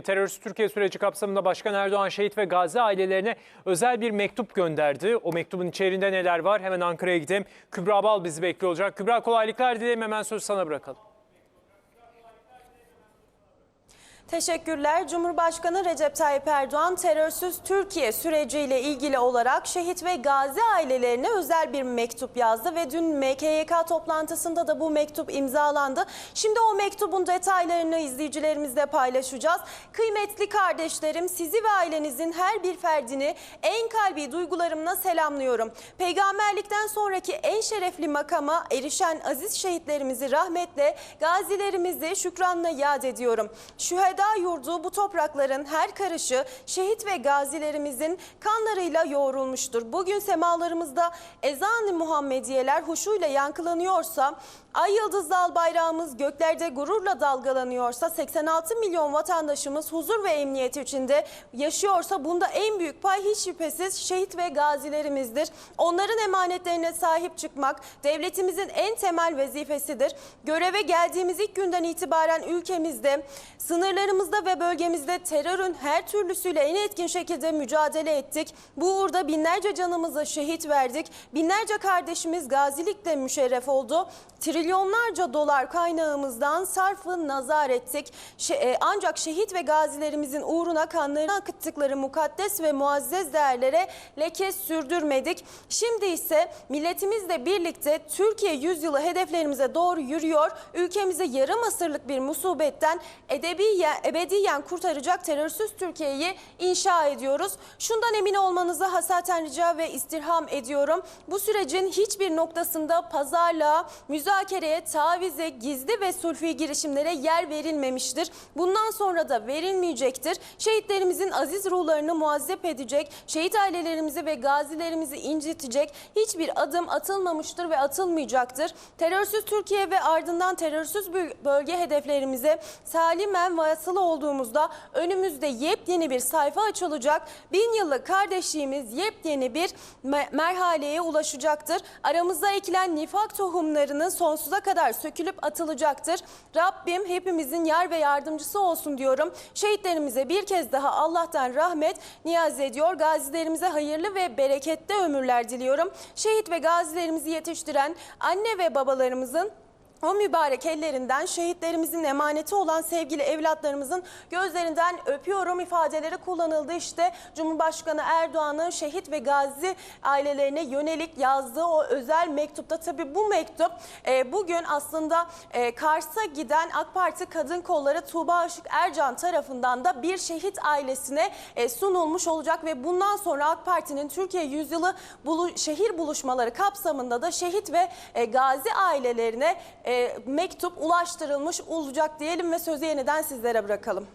Terörist Türkiye süreci kapsamında Başkan Erdoğan şehit ve gazi ailelerine özel bir mektup gönderdi. O mektubun içeriğinde neler var? Hemen Ankara'ya gidelim. Kübra Bal bizi bekliyor olacak. Kübra kolaylıklar dilerim. Hemen sözü sana bırakalım. Teşekkürler. Cumhurbaşkanı Recep Tayyip Erdoğan terörsüz Türkiye süreciyle ilgili olarak şehit ve gazi ailelerine özel bir mektup yazdı ve dün MKYK toplantısında da bu mektup imzalandı. Şimdi o mektubun detaylarını izleyicilerimizle paylaşacağız. Kıymetli kardeşlerim sizi ve ailenizin her bir ferdini en kalbi duygularımla selamlıyorum. Peygamberlikten sonraki en şerefli makama erişen aziz şehitlerimizi rahmetle, gazilerimizi şükranla yad ediyorum. Şüheda yurdu bu toprakların her karışı şehit ve gazilerimizin kanlarıyla yoğrulmuştur. Bugün semalarımızda ezan-ı Muhammediyeler huşuyla yankılanıyorsa, ay yıldızlı al bayrağımız göklerde gururla dalgalanıyorsa, 86 milyon vatandaşımız huzur ve emniyet içinde yaşıyorsa bunda en büyük pay hiç şüphesiz şehit ve gazilerimizdir. Onların emanetlerine sahip çıkmak devletimizin en temel vazifesidir. Göreve geldiğimiz ilk günden itibaren ülkemizde, sınırlarımızda ve bölgemizde terörün her türlüsüyle en etkin şekilde mücadele ettik. Bu uğurda binlerce canımızı şehit verdik. Binlerce kardeşimiz gazilikle müşerref oldu. Trilyonlarca dolar kaynağımızdan sarfı nazar ettik. E, ancak şehit ve gazilerimizin uğruna kanlarını akıttıkları mukaddes ve muazzez değerlere leke sürdürmedik. Şimdi ise milletimizle birlikte Türkiye yüzyılı hedeflerimize doğru yürüyor. Ülkemize yarım asırlık bir musibetten edebiyen, ebediyen kurtaracak terörsüz Türkiye'yi inşa ediyoruz. Şundan emin olmanızı hasaten rica ve istirham ediyorum. Bu sürecin hiçbir noktasında pazarlığa, müzakereye, tavize, gizli ve sulfi girişimlere yer verilmemiştir. Bundan sonra da verilmeyecektir. Şehitlerimizin aziz ruhlarını muazzep edecek, şehit ailelerimizi ve gazilerimizi incitecek hiçbir adım atılmamıştır ve atılmayacaktır. Terörsüz Türkiye ve ardından terörsüz böl- bölge hedeflerimize salimen vasıl olduğumuzda önümüzde yepyeni bir sayfa açılacak. Bin yıllık kardeşliğimiz yepyeni bir me- merhaleye ulaşacaktır. Aramızda ekilen nifak tohumlarının sonsuza kadar sökülüp atılacaktır. Rabbim hepimizin yar ve yardımcısı olsun diyorum. Şehitlerimize bir kez daha Allah'tan rahmet niyaz ediyor. Gazilerimize hayırlı ve bereketli ömürler diliyorum. Şehit ve gazilerimizi yetiştiren anne ve babalarımızın o mübarek ellerinden şehitlerimizin emaneti olan sevgili evlatlarımızın gözlerinden öpüyorum ifadeleri kullanıldı. İşte Cumhurbaşkanı Erdoğan'ın şehit ve gazi ailelerine yönelik yazdığı o özel mektupta tabii bu mektup e, bugün aslında e, Kars'a giden AK Parti Kadın Kolları Tuğba Işık Ercan tarafından da bir şehit ailesine e, sunulmuş olacak ve bundan sonra AK Parti'nin Türkiye Yüzyılı bulu- şehir buluşmaları kapsamında da şehit ve e, gazi ailelerine e, mektup ulaştırılmış olacak diyelim ve sözü yeniden sizlere bırakalım.